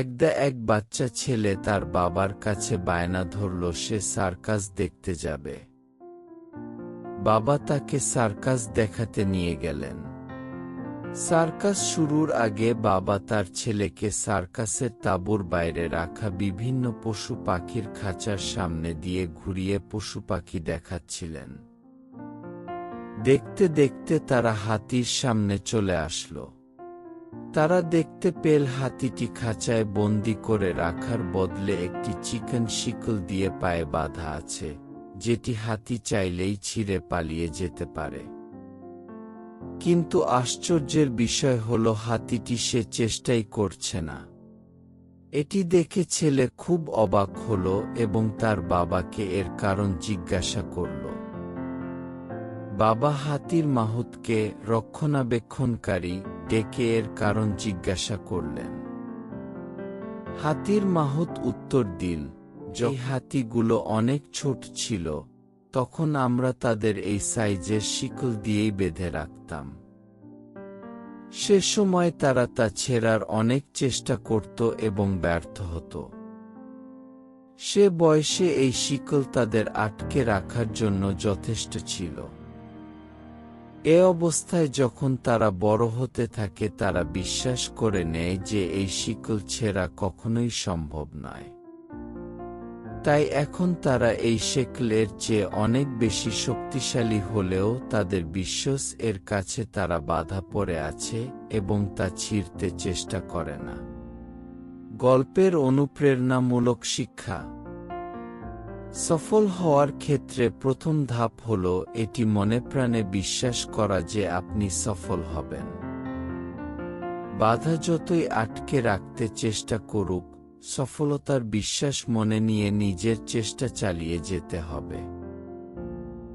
একদা এক বাচ্চা ছেলে তার বাবার কাছে বায়না ধরল, সে সার্কাস দেখতে যাবে। বাবা তাকে সার্কাস দেখাতে নিয়ে গেলেন। সার্কাস শুরুর আগে বাবা তার ছেলেকে সার্কাসের তাঁবুর বাইরে রাখা বিভিন্ন পশু পাখির খাঁচার সামনে দিয়ে ঘুরিয়ে পশু পাখি দেখাচ্ছিলেন। দেখতে দেখতে তারা হাতির সামনে চলে আসলো। তারা দেখতে পেল হাতিটি খাঁচায় বন্দি করে রাখার বদলে একটি চিকেন শিকল দিয়ে পায়ে বাঁধা আছে, যেটি হাতি চাইলেই ছিঁড়ে পালিয়ে যেতে পারে। কিন্তু আশ্চর্যের বিষয় হল, হাতিটি সে চেষ্টাই করছে না। এটি দেখে ছেলে খুব অবাক হল এবং তার বাবাকে এর কারণ জিজ্ঞাসা করল। বাবা হাতির মাহুতকে রক্ষণাবেক্ষণকারী ডেকে এর কারণ জিজ্ঞাসা করলেন। হাতির মাহুত উত্তর দিল, যে হাতিগুলো অনেক ছোট ছিল, তখন আমরা তাদের এই সাইজের শিকল দিয়েই বেঁধে রাখতাম। সে সময় তারা তা ছেঁড়ার অনেক চেষ্টা করত এবং ব্যর্থ হতো। সে বয়সে এই শিকল তাদের আটকে রাখার জন্য যথেষ্ট ছিল। এ অবস্থায় যখন তারা বড় হতে থাকে, তারা বিশ্বাস করে নেয় যে এই শিকল ছেঁড়া কখনোই সম্ভব নয়। তাই এখন তারা এই শেকলের চেয়ে অনেক বেশি শক্তিশালী হলেও তাদের বিশ্বাস এর কাছে তারা বাধা পড়ে আছে এবং তা ছিঁড়তে চেষ্টা করে না। গল্পের অনুপ্রেরণামূলক শিক্ষা সফল হওয়ার ক্ষেত্রে প্রথম ধাপ হল এটি মনে প্রাণে বিশ্বাস করা যে আপনি সফল হবেন। বাধা যতই আটকে রাখতে চেষ্টা করুক, সফলতার বিশ্বাস মনে নিয়ে নিজের চেষ্টা চালিয়ে যেতে হবে।